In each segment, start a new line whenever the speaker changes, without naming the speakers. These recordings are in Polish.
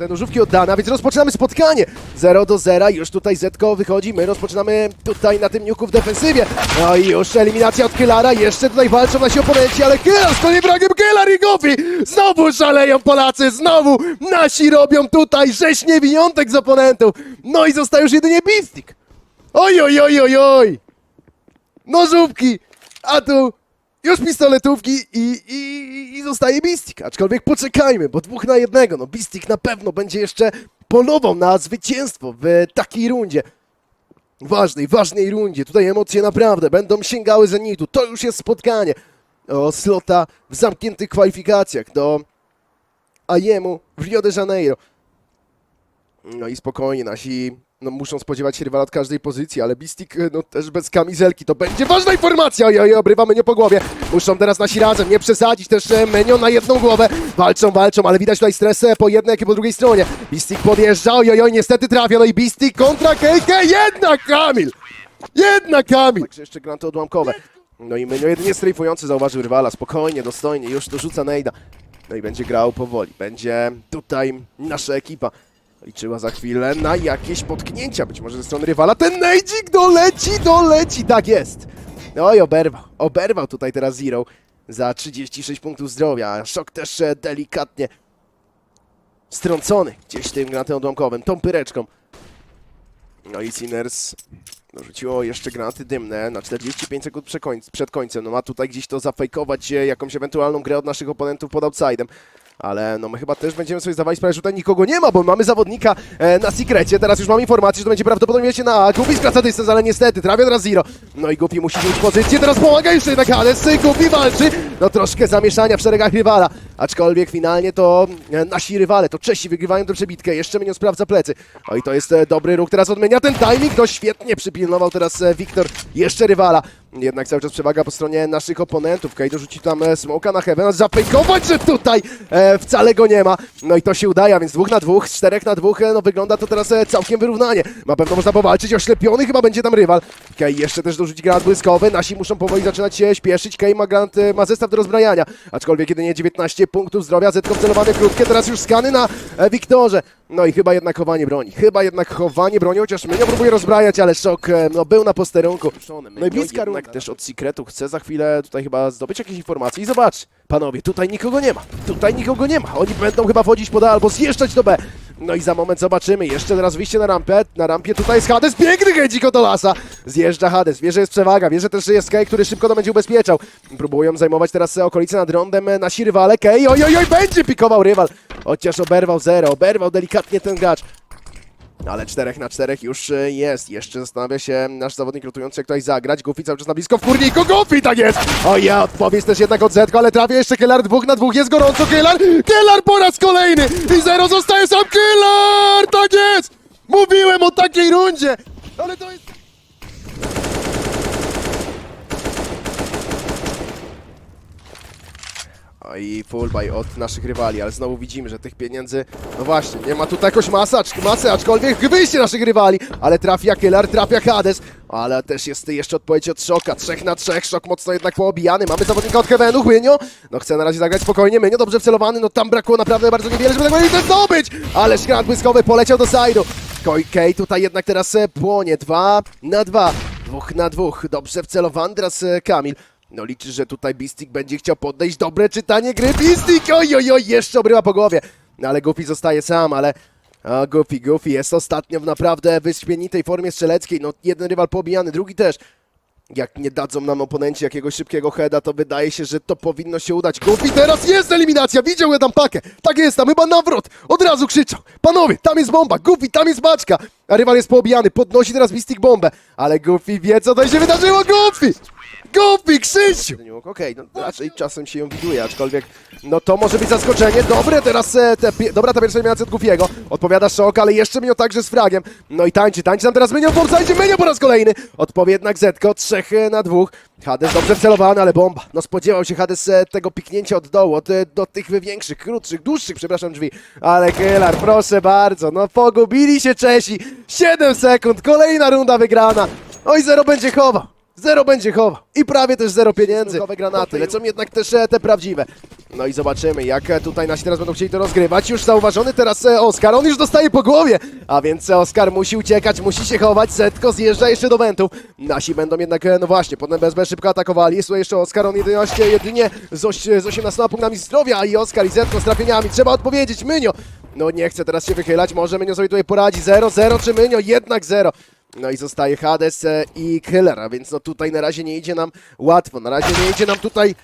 Te nożówki oddana, więc rozpoczynamy spotkanie. 0 do 0, już tutaj Zetko wychodzi, my rozpoczynamy tutaj na tym niuku w defensywie. No i już eliminacja od Kylara, jeszcze tutaj walczą nasi oponenci, ale Kylar z kolejnym bragiem, Kylar i Goofy! Znowu szaleją Polacy, znowu nasi robią tutaj rzeź niewiniątek z oponentów. No i zostaje już jedynie Bistik. Oj, oj, oj, oj, oj! Nożówki, a tu już pistoletówki i, i, i zostaje Bistik. Aczkolwiek poczekajmy, bo dwóch na jednego. No Bistik na pewno będzie jeszcze polował na zwycięstwo w takiej rundzie. Ważnej, ważnej rundzie. Tutaj emocje naprawdę będą sięgały zenitu. To już jest spotkanie o slota w zamkniętych kwalifikacjach do Ajemu w Rio de Janeiro. No i spokojnie, nasi no, muszą spodziewać się rywala od każdej pozycji, ale Bistik e, no, też bez kamizelki to będzie ważna informacja. Oj, oj, obrywamy nie po głowie. Muszą teraz nasi razem nie przesadzić też e, Menio na jedną głowę. Walczą, walczą, ale widać tutaj stresę po jednej, jak i po drugiej stronie. Bistik podjeżdża, oj, oj, oj, niestety trafia. No i Bistik kontra KK, jednak Kamil! Jednak Kamil! Także jeszcze granty odłamkowe. No i Menio jedynie strajfujący zauważył rywala, spokojnie, dostojnie, już dorzuca Nejda. No i będzie grał powoli. Będzie tutaj nasza ekipa liczyła za chwilę na jakieś potknięcia, być może ze strony rywala. Ten nejdzik doleci, doleci, tak jest. Oj, oberwał, oberwał tutaj teraz Zero za 36 punktów zdrowia. Szok też e, delikatnie strącony gdzieś tym granatem odłamkowym, tą pyreczką. No i Sinners dorzuciło jeszcze granaty dymne na 45 sekund przed końc- przed końcem. No ma tutaj gdzieś to zafejkować e, jakąś ewentualną grę od naszych oponentów pod outsidem. Ale no my chyba też będziemy sobie zdawać sprawę, że tutaj nikogo nie ma, bo mamy zawodnika e, na sekrecie. Teraz już mamy informację, że to będzie prawdopodobnie się na. Gupi skraca dystans, ale niestety trafia teraz Zero. No i Gupi musi mieć pozycję, teraz pomaga jeszcze jednak Hades. Gupi walczy. No troszkę zamieszania w szeregach rywala. Aczkolwiek finalnie to e, nasi rywale, to Czesi wygrywają tę przebitkę. Jeszcze mnie sprawdza plecy. No i to jest e, dobry ruch, teraz odmienia ten timing. No świetnie przypilnował teraz e, Wiktor jeszcze rywala. Jednak cały czas przewaga po stronie naszych oponentów. Kejdo rzuci tam e, smoka na heaven, a zafejkować, że tutaj e, wcale go nie ma. No i to się udaje, a więc dwóch na dwóch, czterech na dwóch, e, no wygląda to teraz e, całkiem wyrównanie. Na pewno można powalczyć, oślepiony chyba będzie tam rywal. Kej jeszcze też dorzuci granat błyskowy, nasi muszą powoli zaczynać się śpieszyć. Kej ma ma zestaw do rozbrajania, aczkolwiek jedynie 19 punktów zdrowia, Zetko wcelowane krótkie, teraz już skany na e, Wiktorze. No i chyba jednak chowanie broni, chyba jednak chowanie broni, chociaż mnie próbuje rozbrajać, ale szok e, no, był na posterunku. No i bliska jednak też od Secretu chce za chwilę tutaj chyba zdobyć jakieś informacje i zobacz, panowie, tutaj nikogo nie ma, tutaj nikogo nie ma, oni będą chyba wchodzić pod A albo zjeżdżać do B. No i za moment zobaczymy, jeszcze teraz wyjście na rampę, na rampie tutaj jest Hades, piękny hedziko do lasa, zjeżdża Hades, wie, że jest przewaga, wie, że też jest Kej, który szybko to będzie ubezpieczał. Próbują zajmować teraz okolice nad rondem e, nasi rywale, Kej, oj, oj, oj, będzie pikował rywal, chociaż oberwał zero, oberwał delikatnie ten gracz. Ale 4 na 4 już e, jest. Jeszcze zastanawia się nasz zawodnik rotujący, jak tutaj zagrać. Goofy cały czas na blisko w kurniku. Goofy, tak jest! O ja, odpowiedź też jednak od Zetko, ale trafia jeszcze Kellar. Dwóch na dwóch, jest gorąco. Kellar! Kellar po raz kolejny! I zero zostaje sam Kellar! Tak jest! Mówiłem o takiej rundzie! Ale to jest... O i full buy od naszych rywali, ale znowu widzimy, że tych pieniędzy, no właśnie, nie ma tutaj jakoś masy, acz- masy, aczkolwiek wyjście naszych rywali, ale trafia Killer, trafia Hades, ale też jest jeszcze odpowiedź od Szoka, trzech na trzech, Szok mocno jednak poobijany, mamy zawodnika od Heavenu, Chłynio, no chce na razie zagrać spokojnie, Mynio dobrze wcelowany, no tam brakło naprawdę bardzo niewiele, żeby tego nie zdobyć, ale szkrat błyskowy poleciał do side'u, Koi Kej tutaj jednak teraz e, płonie, dwa na dwa, dwóch na dwóch, dobrze wcelowany teraz e, Kamil, no liczy, że tutaj Bistik będzie chciał podejść. Dobre czytanie gry. Bistik! Oj, oj, oj, jeszcze obrywa po głowie. No ale Goofy zostaje sam, ale... A Goofy, Goofy jest ostatnio w naprawdę wyśmienitej formie strzeleckiej. No jeden rywal pobijany, drugi też. Jak nie dadzą nam oponenci jakiegoś szybkiego heada, to wydaje się, że to powinno się udać. Goofy, teraz jest eliminacja! Widział tam pakę! Tak jest, tam chyba nawrot! Od razu krzyczał! Panowie, tam jest bomba! Goofy, tam jest baczka! A rywal jest poobijany, podnosi teraz Bistik bombę. Ale Goofy wie, co tutaj się wydarzyło! Goofy! Goofy, Krzysiu! Okej, no raczej czasem się ją widuje, aczkolwiek no to może być zaskoczenie. Dobre teraz, e, te, dobra ta pierwsza eliminacja od Goofiego. Odpowiada Szok, ale jeszcze Menio także z fragiem. No i tańczy, tańczy tam teraz Menio w offside, Menio po raz kolejny. Odpowie jednak Zetko, trzech e, na dwóch. Hades dobrze wcelowany, ale bomba. No spodziewał się Hades e, tego piknięcia od dołu, od, do tych większych, krótszych, dłuższych, przepraszam, drzwi. Ale Kylar, proszę bardzo, no pogubili się Czesi. 7 sekund, kolejna runda wygrana. Oj, zero będzie chował. Zero będzie chował i prawie też zero pieniędzy. Granaty, lecą jednak też te prawdziwe. No i zobaczymy, jak e, tutaj nasi teraz będą chcieli to rozgrywać. Już zauważony teraz e, Oskar, on już dostaje po głowie, a więc e, Oskar musi uciekać, musi się chować. Zetko zjeżdża jeszcze do wentów. Nasi będą jednak, no właśnie, potem bez, bez szybko atakowali. Jest jeszcze Oskar, on 11, jedynie z, oś, z 18 punktami zdrowia i Oskar i Zetko z trafieniami. Trzeba odpowiedzieć, Mynio. No nie chce teraz się wychylać, może Mynio sobie tutaj poradzi. 0-0 czy Mynio? Jednak 0. No i zostaje Hades e, i Killer, a więc no tutaj na razie nie idzie nam łatwo, na razie nie idzie nam tutaj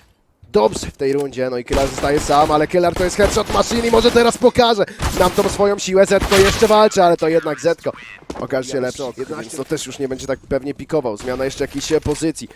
dobrze w tej rundzie, no i Killer zostaje sam, ale Killer to jest headshot machine i może teraz pokaże nam tą swoją siłę, Zetko jeszcze walczy, ale to jednak Zetko. Okaże się lepszy, więc to też już nie będzie tak pewnie pikował, zmiana jeszcze jakiejś e, pozycji.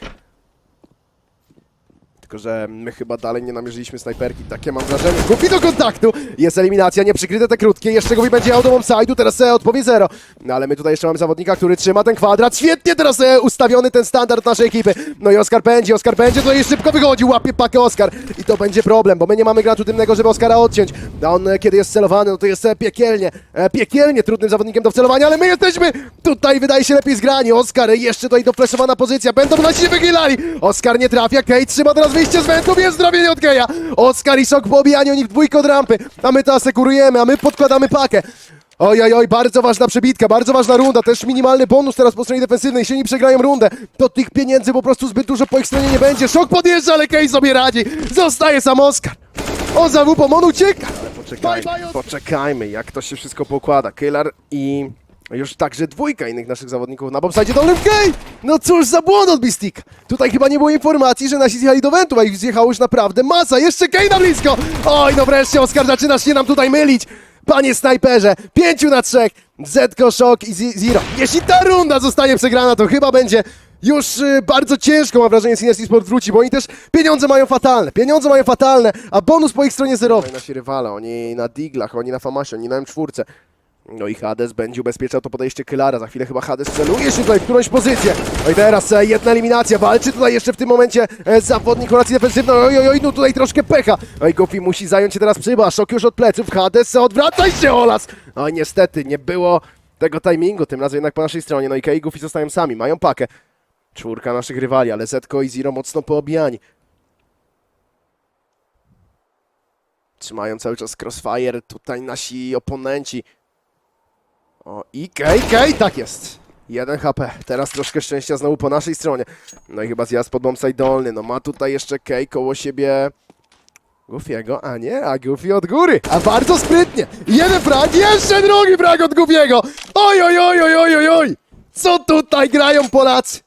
Tylko, że my chyba dalej nie namierzyliśmy snajperki. Takie mam wrażenie. Gufi do kontaktu! Jest eliminacja, nieprzykryte te krótkie. Jeszcze Gufi będzie miał do offside'u, teraz e, odpowie zero. No ale my tutaj jeszcze mamy zawodnika, który trzyma ten kwadrat. Świetnie teraz e, ustawiony ten standard naszej ekipy. No i Oskar będzie, Oskar będzie, to i szybko wychodzi, łapie pakę Oskar. I to będzie problem, bo my nie mamy granatu dymnego, żeby Oskara odciąć. A on e, kiedy jest celowany, no to jest e, piekielnie, e, piekielnie trudnym zawodnikiem do wcelowania, ale my jesteśmy tutaj, wydaje się, lepiej zgrani. Oskar, e, jeszcze tutaj dofleszowana pozycja, będą nasi się wychylali. Oskar nie trafia, Kate trzyma teraz wyjście z wędrów, jest zrobienie od Keja. Oskar i Sok po obijaniu nich w dwójkę od rampy, a my to asekurujemy, a my podkładamy pakę. Oj, oj, oj, bardzo ważna przebitka, bardzo ważna runda, też minimalny bonus teraz po stronie defensywnej, jeśli nie przegrają rundę, to tych pieniędzy po prostu zbyt dużo po ich stronie nie będzie. Szok podjeżdża, ale Kej sobie radzi, zostaje sam Oskar. O zawupom, on ucieka. Poczekajmy, poczekajmy, jak to się wszystko pokłada. Killer i już także dwójka innych naszych zawodników na bombsite dolnym Kej! No cóż za błąd od Bistika. Tutaj chyba nie było informacji, że nasi zjechali do wentów, a ich zjechało już naprawdę masa. Jeszcze Kej na blisko! Oj, no wreszcie Oskar zaczynasz się nam tutaj mylić. Panie snajperze, pięciu na trzech, Zetko, Szok i Zero. Jeśli ta runda zostanie przegrana, to chyba będzie już y, bardzo ciężko, mam wrażenie, Synergy Sport wróci, bo oni też pieniądze mają fatalne, pieniądze mają fatalne, a bonus po ich stronie zerowy. Nasi rywale, oni na diglach, oni na Famasie, oni na M4. No i Hades będzie ubezpieczał to podejście Kylara. Za chwilę chyba Hades celuje się tutaj w którąś pozycję. No i teraz e, jedna eliminacja. Walczy tutaj jeszcze w tym momencie e, zawodnik racji defensywnej. Oj, oj, oj, no tutaj troszkę pecha. No i musi zająć się teraz przyba. Szok już od pleców. Hades, odwracaj się, Olas! No i niestety, nie było tego timingu. Tym razem jednak po naszej stronie. No i Kay i Goofy zostają sami. Mają pakę. Czwórka naszych rywali, ale Zetko i Zero mocno poobijani. Trzymają cały czas crossfire. Tutaj nasi oponenci. O, i Kej, Kej, tak jest. 1 HP. Teraz troszkę szczęścia znowu po naszej stronie. No i chyba zjazd pod bombsite dolny. No ma tutaj jeszcze Kej koło siebie Goofiego, a nie, a Goofy od góry. A bardzo sprytnie. Jeden frag, jeszcze drugi frag od Goofiego. Oj, oj, oj, oj, oj, oj, oj. Co tutaj grają Polacy?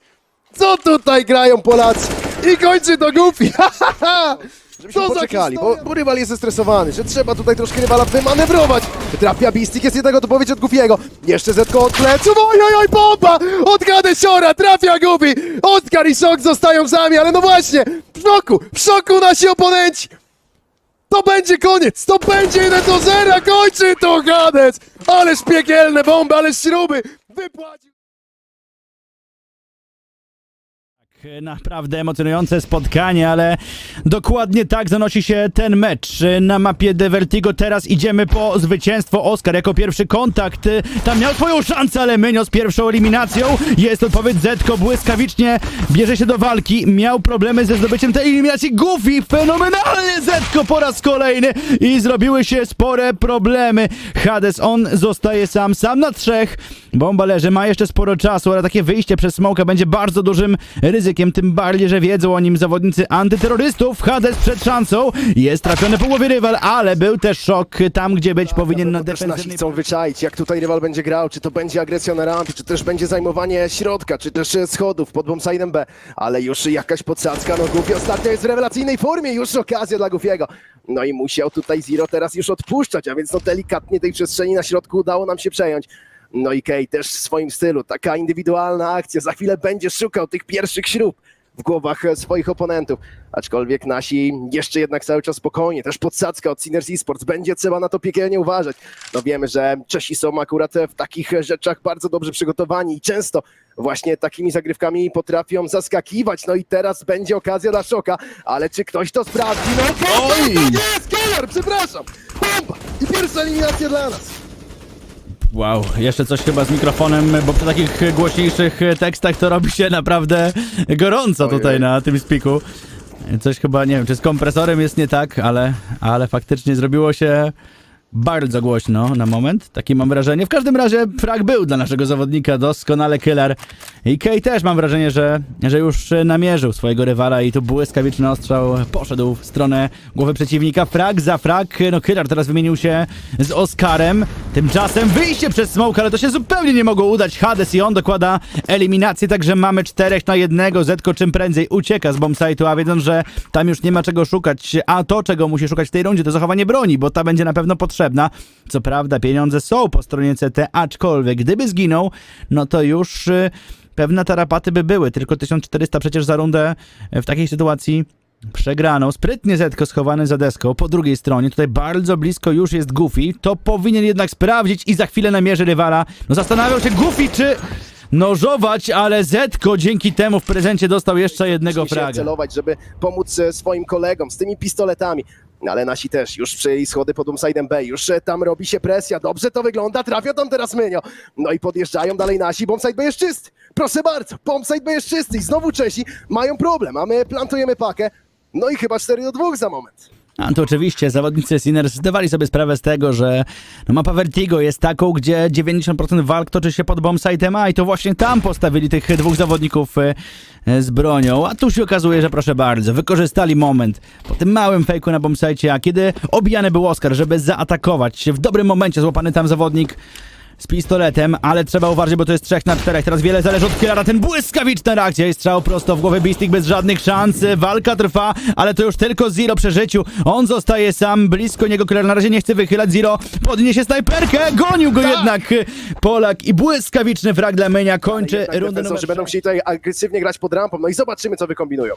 Co tutaj grają Polacy? I kończy to Goofy. Żebyśmy
Co za
poczekali, bo, bo rywal jest zestresowany, że trzeba tutaj troszkę rywala wymanewrować. Trafia Bistik, jest jednego dopowiedź od Goofiego. Jeszcze Zetko od pleców, oj, oj, oj, bomba! Od Gadesiora, trafia Goofy! Oskar i Sok zostają sami, ale no właśnie, w szoku, w szoku nasi oponenci! To będzie koniec! To będzie 1 do 0! Kończy to Hades! Ależ piekielne bomby, ależ śruby! Wypłacił!
Naprawdę emocjonujące spotkanie, ale dokładnie tak zanosi się ten mecz. Na mapie De Vertigo teraz idziemy po zwycięstwo. Oskar jako pierwszy kontakt. Tam miał swoją szansę, ale Mynio z pierwszą eliminacją. Jest odpowiedź Zetko błyskawicznie bierze się do walki. Miał problemy ze zdobyciem tej eliminacji. Goofy fenomenalnie Zetko po raz kolejny i zrobiły się spore problemy. Hades, on zostaje sam, sam na trzech. Bomba leży, ma jeszcze sporo czasu, ale takie wyjście przez smoka będzie bardzo dużym ryzykiem, tym bardziej, że wiedzą o nim zawodnicy antyterrorystów. Hades przed szansą, jest trafiony po głowie rywal, ale był też szok tam, gdzie być powinien na
Bo też nasi
defensywnej
chcą wyczaić, jak tutaj rywal będzie grał, czy to będzie agresja na rampie, czy też będzie zajmowanie środka, czy też e, schodów pod bombside'em B, ale już jakaś podsadzka, no Goofy ostatnio jest w rewelacyjnej formie, już okazja dla Goofiego. No i musiał tutaj Zero teraz już odpuszczać, a więc no delikatnie tej przestrzeni na środku udało nam się przejąć. No i Kay też w swoim stylu, taka indywidualna akcja, za chwilę będzie szukał tych pierwszych śrub w głowach swoich oponentów. Aczkolwiek nasi jeszcze jednak cały czas spokojnie. Też podsadzka od Synergy Esports. Będzie trzeba na to piekielnie uważać. No wiemy, że Czesi są akurat w takich rzeczach bardzo dobrze przygotowani i często właśnie takimi zagrywkami potrafią zaskakiwać. No i teraz będzie okazja dla szoka, ale czy ktoś to sprawdzi? No Oj! Jest Keller, przepraszam! Bomba! I pierwsza eliminacja dla nas.
Wow, jeszcze coś chyba z mikrofonem, bo przy takich głośniejszych tekstach to robi się naprawdę gorąco
Ojej.
tutaj na tym spiku. Coś chyba, nie wiem, czy z kompresorem jest nie tak, ale, ale faktycznie zrobiło się bardzo głośno na moment, takie mam wrażenie. W każdym razie frag był dla naszego zawodnika doskonale killer. I Kay też mam wrażenie, że, że już namierzył swojego rywala i tu błyskawiczny ostrzał poszedł w stronę głowy przeciwnika. Frag za frag, no killer teraz wymienił się z Oskarem. Tymczasem wyjście przez smoke, ale to się zupełnie nie mogło udać. Hades i on dokłada eliminację, także mamy czterech na jednego. Zetko czym prędzej ucieka z bombsite'u, a wiedząc, że tam już nie ma czego szukać, a to, czego musi szukać w tej rundzie, to zachowanie broni, bo ta będzie na pewno potrzebna. Co prawda pieniądze są po stronie CT, aczkolwiek gdyby zginął, no to już y, pewne tarapaty by były. Tylko 1400 przecież za rundę y, w takiej sytuacji przegraną. Sprytnie Zetko schowany za deską. Po drugiej stronie, tutaj bardzo blisko już jest Goofy. To powinien jednak sprawdzić i za chwilę namierzy rywala. No zastanawiał się Goofy, czy nożować, ale Zetko dzięki temu w prezencie dostał jeszcze jednego fraga.
celować, żeby pomóc e, swoim kolegom z tymi pistoletami. Ale nasi też już przyjęli schody pod Umside'em B, już e, tam robi się presja, dobrze to wygląda, trafia tam teraz Mynio. No i podjeżdżają dalej nasi, bombsite B jest czysty. Proszę bardzo, bombsite B jest czysty i znowu Czesi mają problem, a my plantujemy pakę. No i chyba 4 do 2 za moment.
A to oczywiście zawodnicy Sinners zdawali sobie sprawę z tego, że no, mapa Vertigo jest taką, gdzie 90% walk toczy się pod bombsite'em A i to właśnie tam postawili tych dwóch zawodników e, e, z bronią. A tu się okazuje, że proszę bardzo, wykorzystali moment po tym małym fejku na bombsite, a kiedy obijany był Oscar, żeby zaatakować w dobrym momencie złapany tam zawodnik z pistoletem, ale trzeba uważać, bo to jest 3 na 4. Teraz wiele zależy od killera. Ten błyskawiczna reakcja i strzał prosto w głowę Beastik bez żadnych szans. Walka trwa, ale to już tylko Zero przy życiu. On zostaje sam, blisko niego killer na razie nie chce wychylać. Zero podniesie snajperkę, gonił go jednak Polak i błyskawiczny frag dla Menia kończy rundę numer
defensorzy będą chcieli tutaj agresywnie grać pod rampą, no i zobaczymy co wykombinują.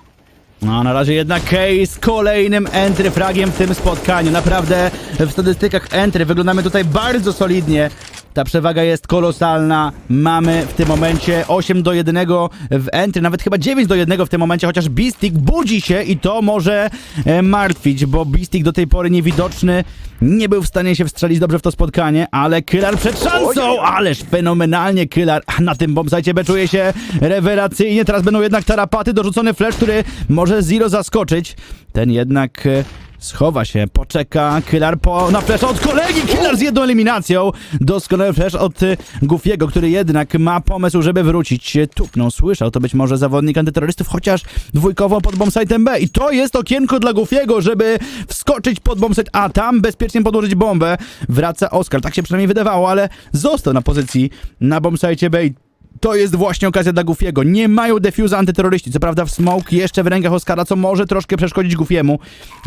No, na razie jednak Case z kolejnym entry fragiem w tym spotkaniu. Naprawdę w statystykach entry wyglądamy tutaj bardzo solidnie. Ta przewaga jest kolosalna. Mamy w tym momencie 8 do 1 w entry, nawet chyba 9 do 1 w tym momencie, chociaż Beastik budzi się i to może e, martwić, bo Beastik do tej pory niewidoczny nie był w stanie się wstrzelić dobrze w to spotkanie, ale Kylar przed szansą, ależ fenomenalnie Kylar na tym bombsite czuje się rewelacyjnie. Teraz będą jednak tarapaty, dorzucony flash, który może Zero zaskoczyć. Ten jednak e, schowa się, poczeka Kylar po, na flash od kolegi, Kylar z jedną eliminacją. Doskonały flash od e, Goofiego, który jednak ma pomysł, żeby wrócić. Tupnął, słyszał, to być może zawodnik antyterrorystów, chociaż dwójkową pod bombsite'em B. I to jest okienko dla Goofiego, żeby wskoczyć pod bombsite A, tam bezpiecznie podłożyć bombę. Wraca Oscar, tak się przynajmniej wydawało, ale został na pozycji na bombsite B i to jest właśnie okazja dla Goofiego. Nie mają defuza antyterroryści. Co prawda w smoke jeszcze w rękach Oscara, co może troszkę przeszkodzić Goofiemu.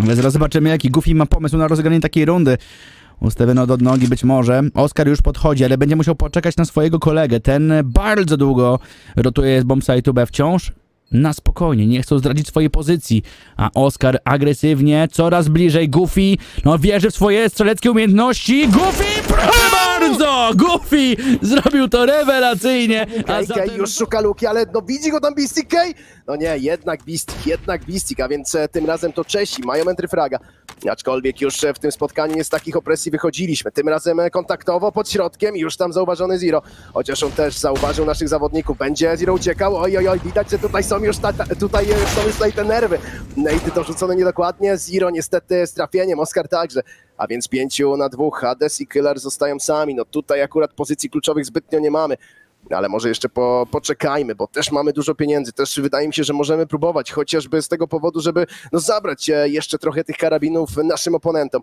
Ale zaraz zobaczymy, jaki Goofy ma pomysł na rozegranie takiej rundy. Ustawiono do nogi być może. Oscar już podchodzi, ale będzie musiał poczekać na swojego kolegę. Ten bardzo długo rotuje z bombsite'u B wciąż. Na spokojnie, nie chcą zdradzić swojej pozycji. A Oscar agresywnie, coraz bliżej. Goofy, no wierzy w swoje strzeleckie umiejętności. Goofy, proszę bardzo! Goofy zrobił to rewelacyjnie. A zatem...
Już szuka luki, ale no widzi go tam Beastik Kej? No nie, jednak Beastik, jednak Beastik, a więc e, tym razem to Czesi mają entry fraga. Aczkolwiek już w tym spotkaniu nie z takich opresji wychodziliśmy. Tym razem kontaktowo pod środkiem już tam zauważony Zero. Chociaż on też zauważył naszych zawodników. Będzie Zero uciekał. Oj, oj, oj, widać, że tutaj są już, ta, ta, tutaj są już tutaj te nerwy. Nate dorzucone niedokładnie. Zero niestety z trafieniem, Oscar także. A więc pięciu na dwóch. Hades i Killer zostają sami. No tutaj akurat pozycji kluczowych zbytnio nie mamy. Ale może jeszcze po, poczekajmy, bo też mamy dużo pieniędzy. Też wydaje mi się, że możemy próbować, chociażby z tego powodu, żeby no, zabrać e, jeszcze trochę tych karabinów naszym oponentom.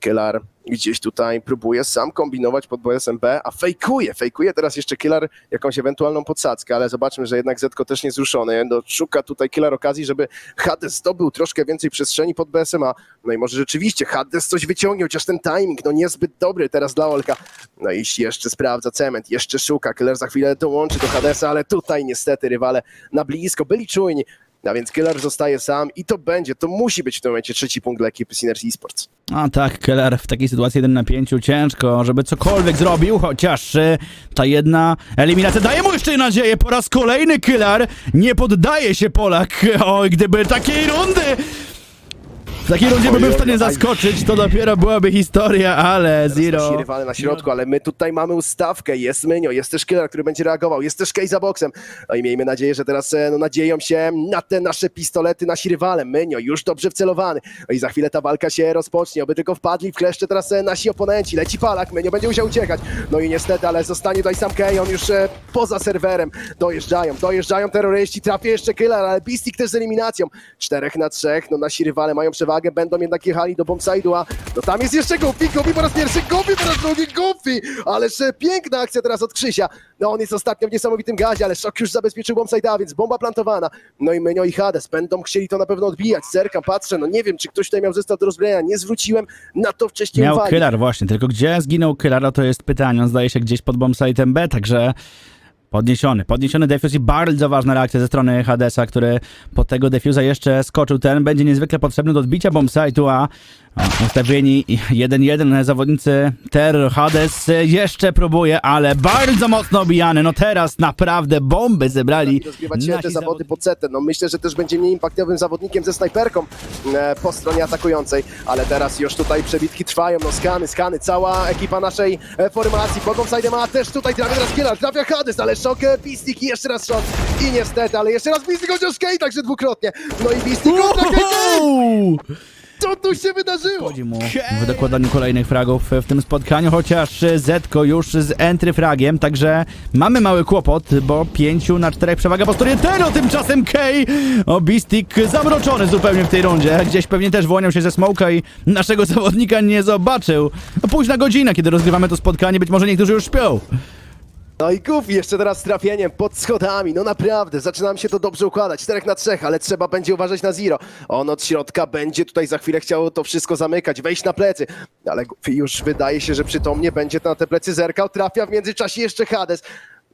Killer gdzieś tutaj próbuje sam kombinować pod BSMB, a fejkuje, fejkuje teraz jeszcze Killer jakąś ewentualną podsadzkę, ale zobaczmy, że jednak Zetko też niezruszony. No, szuka tutaj Killer okazji, żeby Hades zdobył troszkę więcej przestrzeni pod BSMA. No i może rzeczywiście Hades coś wyciągnie, chociaż ten timing no niezbyt dobry teraz dla Olka. No i jeszcze sprawdza cement, jeszcze szuka. Killer za chwilę dołączy do Hadesa, ale tutaj niestety rywale na blisko byli czujni. A więc Killer zostaje sam i to będzie, to musi być w tym momencie trzeci punkt dla ekipy Synergy Esports.
A tak, Keller w takiej sytuacji 1 na 5 ciężko, żeby cokolwiek zrobił, chociaż e, ta jedna eliminacja daje mu jeszcze nadzieję. Po raz kolejny Killer nie poddaje się Polak. Oj, gdyby takiej rundy takiej rundzie by był w stanie zaskoczyć, to dopiero byłaby historia, ale
Nasi
Zero...
rywale na środku, ale my tutaj mamy ustawkę. Jest Mynio, jest też Killer, który będzie reagował, jest też Kej za boksem. No i miejmy nadzieję, że teraz e, no, nadzieją się na te nasze pistolety nasi rywale. Mynio już dobrze wcelowany. No i za chwilę ta walka się rozpocznie, oby tylko wpadli w kleszcze teraz e, nasi oponenci. Leci Palak, Mynio będzie musiał uciekać. No i niestety, ale zostanie tutaj sam Kej, on już e, poza serwerem. Dojeżdżają, dojeżdżają terroryści, trafia jeszcze Killer, ale Beastik też z eliminacją. Czterech na trzech, no nasi rywale mają przewagę, będą jednak jechali do bombside'u, a no tam jest jeszcze Goofy, Goofy po raz pierwszy, Goofy po raz drugi, Goofy! Ależ piękna akcja teraz od Krzysia. No on jest ostatnio w niesamowitym gazie, ale Szok już zabezpieczył bombside'a, więc bomba plantowana. No i Menio i Hades będą chcieli to na pewno odbijać. Zerkam, patrzę, no nie wiem, czy ktoś tutaj miał zestaw do rozbrojenia, nie zwróciłem na to wcześniej
Miał
uwagi.
Właśnie, tylko gdzie zginął no to jest pytanie, on zdaje się gdzieś pod bombsite'em B, także podniesiony, podniesiony defuse i bardzo ważna reakcja ze strony Hadesa, który po tego defusa jeszcze skoczył, ten będzie niezwykle potrzebny do odbicia bombsite'u, a a ustawieni 1-1 zawodnicy Terror Hades jeszcze próbuje, ale bardzo mocno obijany, no teraz naprawdę bomby zebrali
rozgrywać się te zawody pod setem. No myślę, że też będzie mniej impaktowym zawodnikiem ze snajperką e, po stronie atakującej, ale teraz już tutaj przebitki trwają, no skany, skany, cała ekipa naszej e, formacji pod offside ma też tutaj trafia teraz Kielar, trafia Hades, ale szok Bistik i jeszcze raz szok i niestety, ale jeszcze raz Bistik chociaż Kej także dwukrotnie, no i Bistik kontra!
Uuu!
co tu się wydarzyło?
Chodzi mu w dokładaniu kolejnych fragów w tym spotkaniu, chociaż Zetko już z entry fragiem, także mamy mały kłopot, bo 5 na 4 przewaga po stronie Tero, tymczasem Kej, o Bistik zamroczony zupełnie w tej rundzie, gdzieś pewnie też wyłaniał się ze smoka i naszego zawodnika nie zobaczył. No, Późna godzina, kiedy rozgrywamy to spotkanie, być może niektórzy już śpią.
No i Goofy jeszcze teraz trafieniem pod schodami. No naprawdę, zaczyna nam się to dobrze układać. 4 na 3, ale trzeba będzie uważać na Zero. On od środka będzie tutaj za chwilę chciał to wszystko zamykać, wejść na plecy. Ale już wydaje się, że przytomnie będzie na te plecy zerkał. Trafia w międzyczasie jeszcze Hades.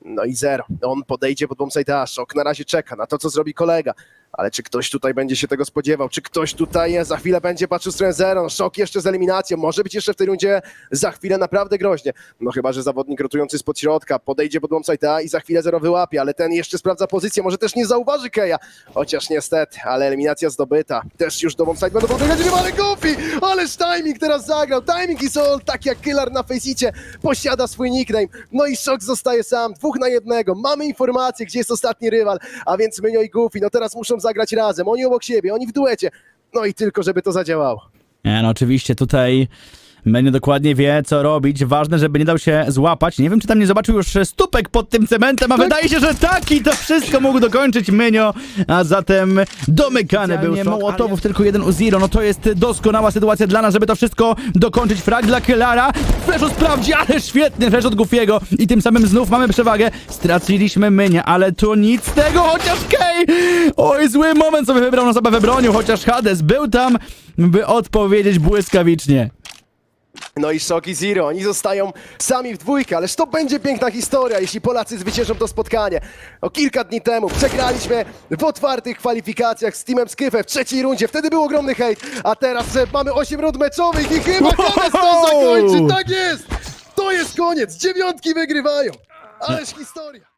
No i zero. On podejdzie pod bombsite Szok na razie czeka na to, co zrobi kolega. Ale czy ktoś tutaj będzie się tego spodziewał? Czy ktoś tutaj za chwilę będzie patrzył w stronę zero? No, szok jeszcze z eliminacją. Może być jeszcze w tej rundzie za chwilę naprawdę groźnie. No chyba, że zawodnik rotujący spod środka podejdzie pod bombsite'a i za chwilę zero wyłapie, ale ten jeszcze sprawdza pozycję. Może też nie zauważy Keja. Chociaż niestety, ale eliminacja zdobyta. Też już do bombsite będą podbiegać rywale Goofy! Ależ timing teraz zagrał. Timing i Soul, tak jak Killer na Faceicie, posiada swój nickname. No i szok zostaje sam. Dwóch na jednego. Mamy informację, gdzie jest ostatni rywal. A więc Mynio i Goofy, no teraz muszą zagrać razem. Oni obok siebie, oni w duecie. No i tylko, żeby to zadziałało.
Nie, no oczywiście tutaj Menio dokładnie wie, co robić. Ważne, żeby nie dał się złapać. Nie wiem, czy tam nie zobaczył już stópek pod tym cementem, a wydaje się, że taki to wszystko mógł dokończyć Menio, a zatem domykany był szok. Mołotowów tylko jeden u Zero, no to jest doskonała sytuacja dla nas, żeby to wszystko dokończyć. Frag dla Kellara, Flashu sprawdzi, ale świetny flash od Goofiego i tym samym znów mamy przewagę. Straciliśmy Mynia, ale to nic z tego, chociaż Kej! Oj, zły moment sobie wybrał na zabawę bronią, chociaż Hades był tam, by odpowiedzieć błyskawicznie.
No i Szok i Zero, oni zostają sami w dwójkę, ależ to będzie piękna historia, jeśli Polacy zwyciężą to spotkanie. O kilka dni temu przegraliśmy w otwartych kwalifikacjach z Teamem Skyfem w trzeciej rundzie, wtedy był ogromny hejt, a teraz e, mamy 8 rund meczowych i chyba Hades to zakończy, tak jest! To jest koniec, dziewiątki wygrywają, ależ historia.